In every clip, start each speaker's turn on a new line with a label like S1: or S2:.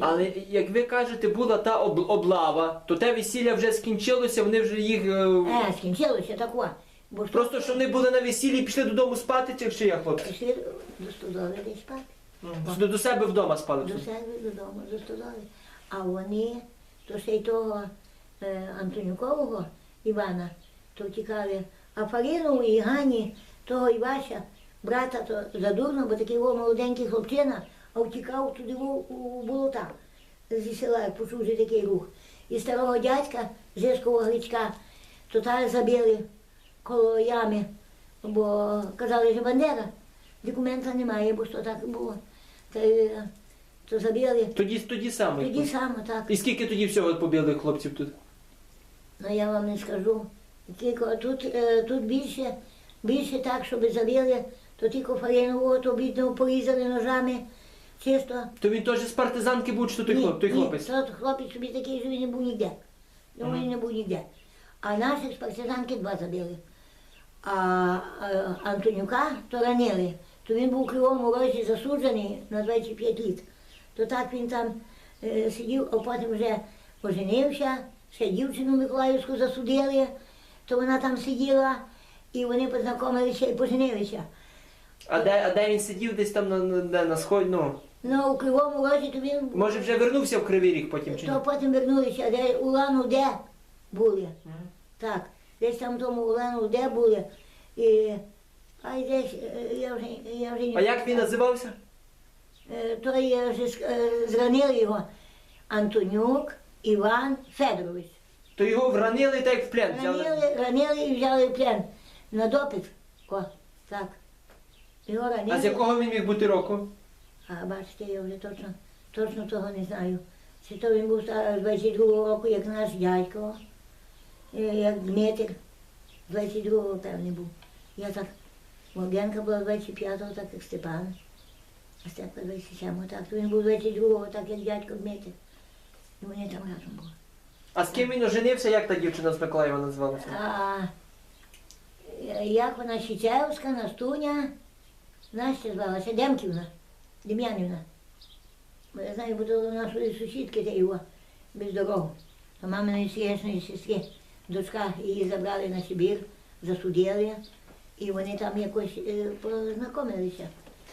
S1: Але як ви кажете, була та об- облава, то те весілля вже скінчилося, вони вже їх. е,
S2: Е, скінчилося тако. Бо
S1: Просто що вони були на весіллі і пішли додому спати, чи ще як хлопці?
S2: пішли до стодоли десь спати.
S1: До, до себе вдома спали.
S2: До себе додому, до стодоли. А вони, то ще й того е, Антонюкового Івана, то втікали. А Фарінову і Гані, того Івася, брата, то задурно, бо такий о, молоденький хлопчина, а втікав туди у, болота зі села, як почув вже такий рух. І старого дядька, Жишкового Грицька, то та забили коло ями, бо казали, що Бандера, документа немає, бо що так було. Та, е, то забили.
S1: Тоді, тоді саме.
S2: Тоді саме так.
S1: І скільки тоді всього побили хлопців тут?
S2: Ну я вам не скажу. Тільки тут, е, тут більше, більше так, щоб забили, то тільки фаренового, то бідного порізали ножами. Чисто.
S1: То він теж з партизанки був, чи то той, хлоп, той хлопець?
S2: Ні, то хлопець собі такий, що він не був ніде. Ну, він не був ніде. А наших з партизанки два забили. А е, Антонюка то ранили. То він був у кривому розі засуджений на 25 літ. То так він там е, сидів, а потім вже оженився, ще дівчину Миколаївську засудили, то вона там сиділа, і вони познайомилися і поженилися.
S1: А де, а де він сидів десь там на, на, де, на сході? Ну,
S2: Ну, у кривому розі то він
S1: може вже вернувся в Кривий Ріг потім чи ні?
S2: То потім вернулися, де Улану де були. Так, десь там тому Улану де були. І, а й десь, е, я вже, я вже не
S1: А як він називався?
S2: Е, Той е, вже ск- е, зранили його Антонюк Іван Федорович.
S1: То його вранили так як в плен взяли.
S2: Ранили, ранили і взяли в плен на допит. О, так. Його ранили.
S1: А з якого він міг бути року?
S2: А бачите, я вже точно, точно того не знаю. Чи то він був 22-го року, як наш дядько, е, як Дмитр, 22-го певний був. Я так, Мов'янка була 25-го, так як Степан. А Степа 27-го, так. То він був 22-го, так як дядько Дмитр. І вони там разом були.
S1: А з ким він оженився, як та дівчина з Миколаєва називалася?
S2: А е, як вона Січевська, Настуня, Настя звалася, Демківна, Дем'янівна. Бо я знаю, бо то нашої сусідки та його без дорогу. А маминої срічної сестри, дочка її забрали на Сибір, засудили, і вони там якось е, познайомилися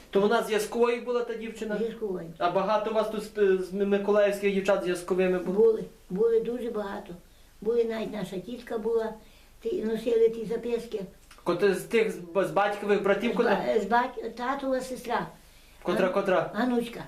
S1: То вона зв'язковою була та дівчина?
S2: зі школою.
S1: А багато у вас тут з, з миколаївських дівчат зв'язковими було?
S2: Були, були дуже багато. Були навіть наша тітка була, ті, носили ті записки.
S1: Коли з тих з, батькових братів,
S2: З, ба- з бать... татова сестра.
S1: Contra, contra.
S2: Ah, Anushka.